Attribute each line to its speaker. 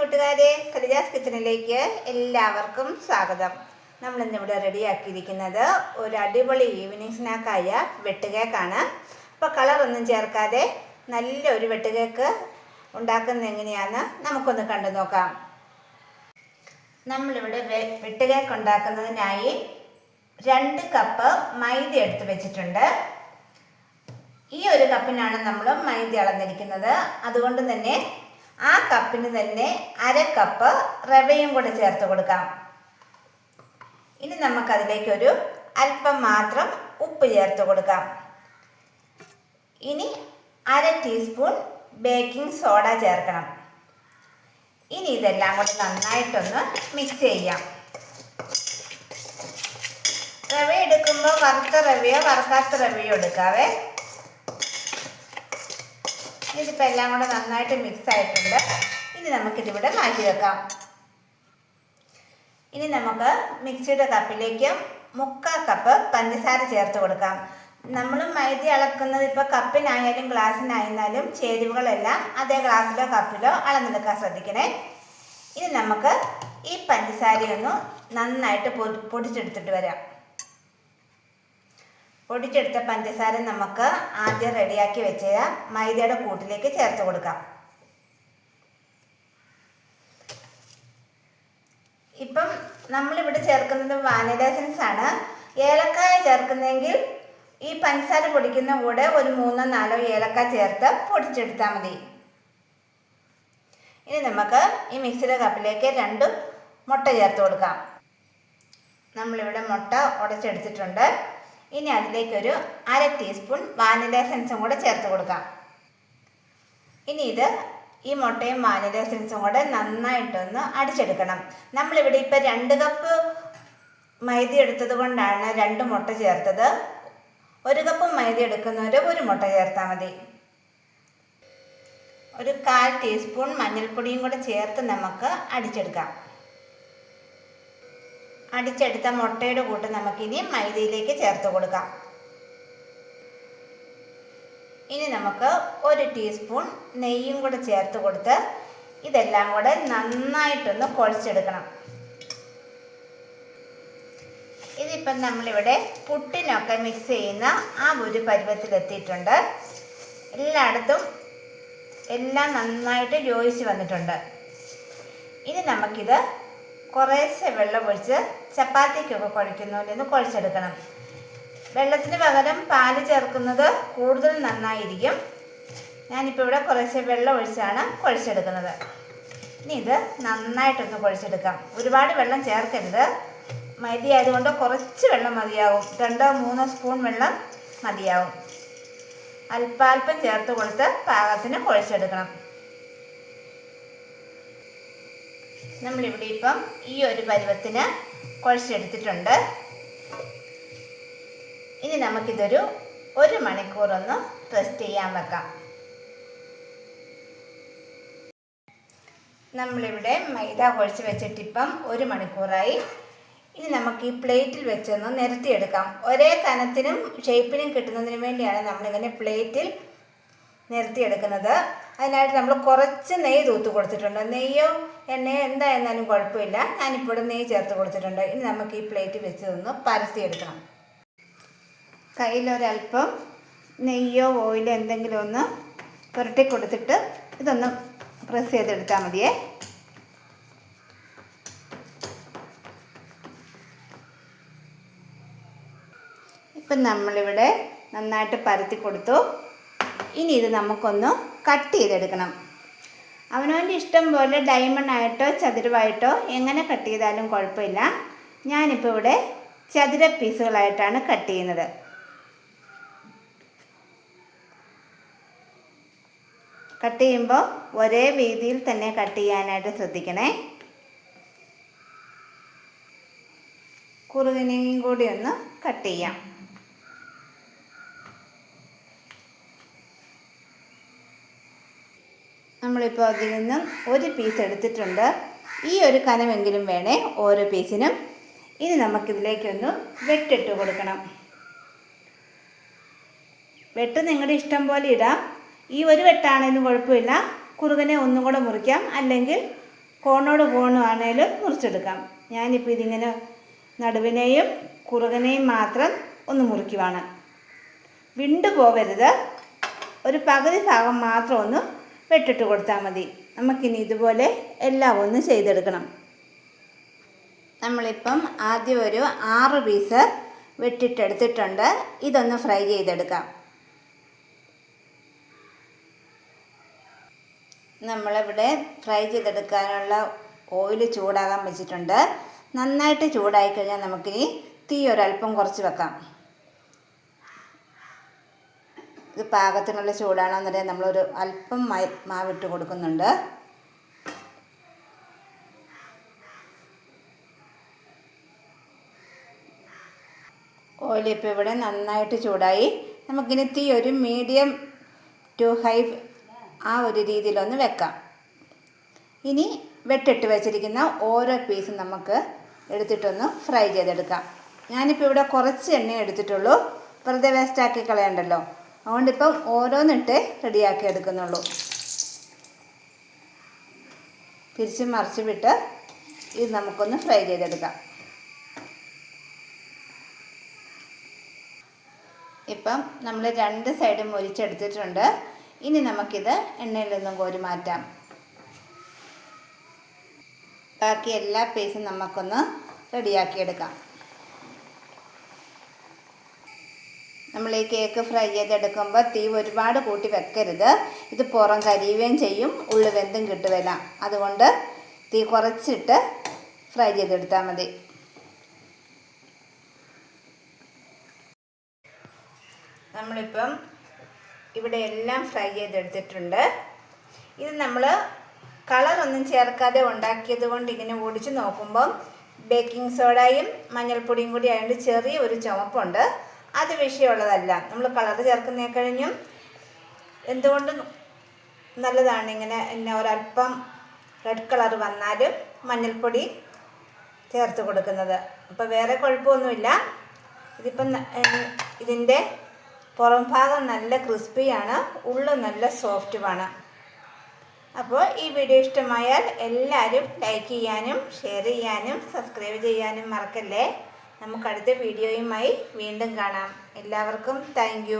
Speaker 1: കൂട്ടുകാരെ സരിജാസ് കിച്ചണിലേക്ക് എല്ലാവർക്കും സ്വാഗതം. നമ്മൾ ഇന്നിവിടെ റെഡിയാക്കിയിരിക്കുന്നത് ഒരു അടിപൊളി ഈവനിങ് സ്നാക്കായ വെട്ടുകേക്കാണ്. അപ്പോൾ കളറൊന്നും ചേർക്കാതെ നല്ലൊരു വെട്ടുകേക്ക് ഉണ്ടാക്കുന്നത് എങ്ങനെയാണെന്ന് നമുക്കൊന്ന് കണ്ടു നോക്കാം. നമ്മളിവിടെ വെ- വെട്ടുകേക്ക് ഉണ്ടാക്കുന്നതിനായി രണ്ട് കപ്പ് മൈദ എടുത്ത് വെച്ചിട്ടുണ്ട്. ഈ ഒരു കപ്പിനാണ് നമ്മൾ മൈദ അളന്നിരിക്കുന്നത്. അതുകൊണ്ട് തന്നെ ആ കപ്പിന് തന്നെ അര കപ്പ് റവയും കൂടെ ചേർത്ത് കൊടുക്കാം. ഇനി നമുക്കതിലേക്കൊരു അല്പം മാത്രം ഉപ്പ് ചേർത്ത് കൊടുക്കാം. ഇനി അര ടീസ്പൂൺ ബേക്കിംഗ് സോഡ ചേർക്കണം. ഇനി ഇതെല്ലാം കൂടി നന്നായിട്ടൊന്ന് മിക്സ് ചെയ്യാം. റവ എടുക്കുമ്പോൾ വറുത്ത റവയോ വറുക്കാത്ത റവയോ എടുക്കാവേ? ഇതിപ്പോൾ എല്ലാം കൂടെ നന്നായിട്ട് മിക്സ് ആയിട്ടുണ്ട്. ഇനി നമുക്കിതിവിടെ മാറ്റി വെക്കാം. ഇനി നമുക്ക് മിക്സിയുടെ കപ്പിലേക്ക് മുക്കാൽ കപ്പ് പഞ്ചസാര ചേർത്ത് കൊടുക്കാം. നമ്മൾ മൈദ അളക്കുന്നത് ഇപ്പോൾ കപ്പിനായാലും ഗ്ലാസ്സിനായിരുന്നാലും ചേരുവകളെല്ലാം അതേ ഗ്ലാസ്സിലോ കപ്പിലോ അളന്നെടുക്കാൻ ശ്രദ്ധിക്കണേ. ഇനി നമുക്ക് ഈ പഞ്ചസാരയൊന്ന് നന്നായിട്ട് പൊടി പൊടിച്ചെടുത്തിട്ട് വരാം. പൊടിച്ചെടുത്ത പഞ്ചസാര നമുക്ക് ആദ്യം റെഡിയാക്കി വെച്ച മൈദയുടെ കൂട്ടിലേക്ക് ചേർത്ത് കൊടുക്കാം. ഇപ്പം നമ്മളിവിടെ ചേർക്കുന്നത് വാനില എസൻസ് ആണ്. ഏലക്കായ ചേർക്കുന്നെങ്കിൽ ഈ പഞ്ചസാര പൊടിക്കുന്ന കൂടെ ഒരു മൂന്നോ നാലോ ഏലക്ക ചേർത്ത് പൊടിച്ചെടുത്താൽ മതി. ഇനി നമുക്ക് ഈ മിക്സിയുടെ കപ്പിലേക്ക് രണ്ട് മുട്ട ചേർത്ത് കൊടുക്കാം. നമ്മളിവിടെ മുട്ട ഉടച്ചെടുത്തിട്ടുണ്ട്. ഇനി അതിലേക്കൊരു അര ടീസ്പൂൺ വാനില എസൻസും കൂടെ ചേർത്ത് കൊടുക്കാം. ഇനി ഇത് ഈ മുട്ടയും വാനില എസൻസും കൂടെ നന്നായിട്ടൊന്ന് അടിച്ചെടുക്കണം. നമ്മളിവിടെ ഇപ്പോൾ രണ്ട് കപ്പ് മൈദ എടുത്തത് കൊണ്ടാണ് രണ്ട് മുട്ട ചേർത്തത്. ഒരു കപ്പ് മൈദ എടുക്കുന്നവർ ഒരു മുട്ട ചേർത്താൽ മതി. ഒരു കാൽ ടീസ്പൂൺ മഞ്ഞൾപ്പൊടിയും കൂടെ ചേർത്ത് നമുക്ക് അടിച്ചെടുക്കാം. അടിച്ചെടുത്ത മുട്ടയുടെ കൂട്ട് നമുക്കിനി മൈദയിലേക്ക് ചേർത്ത് കൊടുക്കാം. ഇനി നമുക്ക് ഒരു ടീസ്പൂൺ നെയ്യും കൂടെ ചേർത്ത് കൊടുത്ത് ഇതെല്ലാം കൂടെ നന്നായിട്ടൊന്ന് കുഴച്ചെടുക്കണം. ഇതിപ്പം നമ്മളിവിടെ പുട്ടിനൊക്കെ മിക്സ് ചെയ്യുന്ന ആ ഒരു പരുവത്തിലെത്തിയിട്ടുണ്ട് എല്ലായിടത്തും എല്ലാം നന്നായിട്ട് യോജിച്ച് വന്നിട്ടുണ്ട്. ഇനി നമുക്കിത് കുറേശ്ശെ വെള്ളം ഒഴിച്ച് ചപ്പാത്തിക്കൊക്കെ കുഴയ്ക്കുന്ന പോലെ ഒന്ന് കുഴച്ചെടുക്കണം. വെള്ളത്തിന് പകരം പാൽ ചേർക്കുന്നത് കൂടുതൽ നന്നായിരിക്കും. ഞാനിപ്പോൾ ഇവിടെ കുറച്ച് വെള്ളം ഒഴിച്ചാണ് കുഴച്ചെടുക്കുന്നത്. ഇനി ഇത് നന്നായിട്ടൊന്ന് കുഴച്ചെടുക്കാം. ഒരുപാട് വെള്ളം ചേർക്കരുത്. മൈദ ആയതുകൊണ്ട് കുറച്ച് വെള്ളം മതിയാവും. രണ്ടോ മൂന്നോ സ്പൂൺ വെള്ളം മതിയാവും. അല്പാൽപ്പം ചേർത്ത് കൊടുത്ത് പാകത്തിന് കുഴച്ചെടുക്കണം. നമ്മളിവിടെ ഇപ്പം ഈ ഒരു പരുവത്തിന് കുഴച്ചെടുത്തിട്ടുണ്ട് ഇനി നമുക്കിതൊരു ഒരു മണിക്കൂറൊന്ന് റെസ്റ്റ് ചെയ്യാൻ വെക്കാം. നമ്മളിവിടെ മൈദ കുഴച്ച് വെച്ചിട്ടിപ്പം ഒരു മണിക്കൂറായി. ഇനി നമുക്ക് ഈ പ്ലേറ്റിൽ വെച്ചൊന്ന് നിരത്തിയെടുക്കാം. ഒരേ കനത്തിനും ഷേപ്പിനും കിട്ടുന്നതിന് വേണ്ടിയാണ് നമ്മളിങ്ങനെ പ്ലേറ്റിൽ നിരത്തിയെടുക്കുന്നത് അതിനായിട്ട് നമ്മൾ കുറച്ച് നെയ്യ് തൂത്ത് കൊടുത്തിട്ടുണ്ട്. നെയ്യോ എണ്ണയോ എന്തായിരുന്നാലും കുഴപ്പമില്ല. ഞാനിപ്പോൾ നെയ്യ് ചേർത്ത് കൊടുത്തിട്ടുണ്ട്. ഇനി നമുക്ക് ഈ പ്ലേറ്റ് വെച്ച് ഒന്ന് പരത്തിയെടുക്കണം. കയ്യിലൊരല്പം നെയ്യോ ഓയിലോ എന്തെങ്കിലും ഒന്ന് പുരട്ടി കൊടുത്തിട്ട് ഇതൊന്ന് പ്രസ് ചെയ്തെടുത്താൽ മതിയേ. ഇപ്പം നമ്മളിവിടെ നന്നായിട്ട് പരത്തി കൊടുത്തു. ഇനി ഇത് നമുക്കൊന്ന് കട്ട് ചെയ്തെടുക്കണം. അവനവന്റെ ഇഷ്ടം പോലെ ഡയമണ്ട് ആയിട്ടോ ചതുരമായിട്ടോ എങ്ങനെ കട്ട് ചെയ്താലും കുഴപ്പമില്ല. ഞാനിപ്പോൾ ഇവിടെ ചതുര പീസുകളായിട്ടാണ് കട്ട് ചെയ്യുന്നത്. കട്ട് ചെയ്യുമ്പോൾ ഒരേ രീതിയിൽ തന്നെ കട്ട് ചെയ്യാനായിട്ട് ശ്രദ്ധിക്കണേ. കുറുകിനെയും കൂടി ഒന്ന് കട്ട് ചെയ്യാം. നമ്മളിപ്പോൾ അതിൽ നിന്നും ഒരു പീസ് എടുത്തിട്ടുണ്ട്. ഈ ഒരു കനമെങ്കിലും വേണേ ഓരോ പീസിനും ഇനി നമുക്കിതിലേക്കൊന്ന് വെട്ടിട്ട് കൊടുക്കണം. വെട്ട് നിങ്ങളുടെ ഇഷ്ടം പോലെ ഇടാം. ഈ ഒരു വെട്ടാണേലും കുഴപ്പമില്ല. കുറുകനെ ഒന്നും കൂടെ മുറിക്കാം. അല്ലെങ്കിൽ കോണോട് കോണുവാണേലും മുറിച്ചെടുക്കാം. ഞാനിപ്പോൾ ഇതിങ്ങനെ നടുവിനെയും കുറുകനെയും മാത്രം ഒന്ന് മുറിക്കുവാണ്. വിണ്ടു പോവരുത് ഒരു പകുതി ഭാഗം മാത്രം ഒന്ന് വെട്ടിട്ട് കൊടുത്താൽ മതി. നമുക്കിനി ഇതുപോലെ എല്ലാം ഒന്ന് ചെയ്തെടുക്കണം. നമ്മളിപ്പം ആദ്യം ഒരു ആറ് പീസ് വെട്ടിട്ടെടുത്തിട്ടുണ്ട്. ഇതൊന്ന് ഫ്രൈ ചെയ്തെടുക്കാം. നമ്മളിവിടെ ഫ്രൈ ചെയ്തെടുക്കാനുള്ള ഓയിൽ ചൂടാകാൻ വെച്ചിട്ടുണ്ട്. നന്നായിട്ട് ചൂടായി കഴിഞ്ഞാൽ നമുക്കിനി തീ ഒരല്പം കുറച്ച് വെക്കാം. ഇത് പാകത്തിനുള്ള ചൂടാണെന്നുണ്ടെങ്കിൽ നമ്മളൊരു അല്പം മൈ മാവിട്ട് കൊടുക്കുന്നുണ്ട്. ഓയിൽ ഇപ്പോൾ ഇവിടെ നന്നായിട്ട് ചൂടായി. നമുക്കിനി തീ ഒരു മീഡിയം ടു ഹൈ ആ ഒരു രീതിയിലൊന്ന് വെക്കാം. ഇനി വെട്ടിട്ട് വെച്ചിരിക്കുന്ന ഓരോ പീസും നമുക്ക് എടുത്തിട്ടൊന്ന് ഫ്രൈ ചെയ്തെടുക്കാം. ഞാനിപ്പോൾ ഇവിടെ കുറച്ച് എണ്ണ എടുത്തിട്ടുള്ളൂ. വെറുതെ വേസ്റ്റാക്കി കളയണ്ടല്ലോ. അതുകൊണ്ടിപ്പം ഓരോന്നിട്ട് റെഡിയാക്കി എടുക്കുന്നുള്ളൂ. തിരിച്ച് മറിച്ച് വിട്ട് ഇത് നമുക്കൊന്ന് ഫ്രൈ ചെയ്തെടുക്കാം. ഇപ്പം നമ്മൾ രണ്ട് സൈഡും മുരിച്ചെടുത്തിട്ടുണ്ട്. ഇനി നമുക്കിത് എണ്ണയിൽ നിന്നും കോരി മാറ്റാം. ബാക്കി എല്ലാ പീസും നമുക്കൊന്ന് റെഡിയാക്കിയെടുക്കാം നമ്മൾ ഈ കേക്ക് ഫ്രൈ ചെയ്തെടുക്കുമ്പോൾ തീ ഒരുപാട് കൂട്ടി വെക്കരുത്. ഇത് പുറം കരിയുകയും ചെയ്യും ഉള്ളു വെന്തും കിട്ടുകയില്ല. അതുകൊണ്ട് തീ കുറച്ചിട്ട് ഫ്രൈ ചെയ്തെടുത്താൽ മതി. നമ്മളിപ്പം ഇവിടെ എല്ലാം ഫ്രൈ ചെയ്തെടുത്തിട്ടുണ്ട്. ഇത് നമ്മൾ കളറൊന്നും ചേർക്കാതെ ഉണ്ടാക്കിയത് കൊണ്ട് ഇങ്ങനെ ഓടിച്ച് നോക്കുമ്പം ബേക്കിംഗ് സോഡയും മഞ്ഞൾപ്പൊടിയും കൂടി ആയതുകൊണ്ട് ചെറിയ ഒരു ചുമപ്പുണ്ട് അത് വിഷയമുള്ളതല്ല. നമ്മൾ കളർ ചേർക്കുന്നേ കഴിഞ്ഞും എന്തുകൊണ്ടും നല്ലതാണ് ഇങ്ങനെ പിന്നെ ഒരല്പം റെഡ് കളർ വന്നാലും മഞ്ഞൾപ്പൊടി ചേർത്ത് കൊടുക്കുന്നത്. അപ്പോൾ വേറെ കുഴപ്പമൊന്നുമില്ല. ഇതിപ്പം ഇതിന്റെ പുറം ഭാഗം നല്ല ക്രിസ്പിയാണ് ഉള്ളു നല്ല സോഫ്റ്റുമാണ്. അപ്പോൾ ഈ വീഡിയോ ഇഷ്ടമായാൽ എല്ലാവരും ലൈക്ക് ചെയ്യാനും ഷെയർ ചെയ്യാനും സബ്സ്ക്രൈബ് ചെയ്യാനും മറക്കല്ലേ? നമുക്ക് അടുത്ത വീഡിയോയുമായി വീണ്ടും കാണാം. എല്ലാവർക്കും താങ്ക്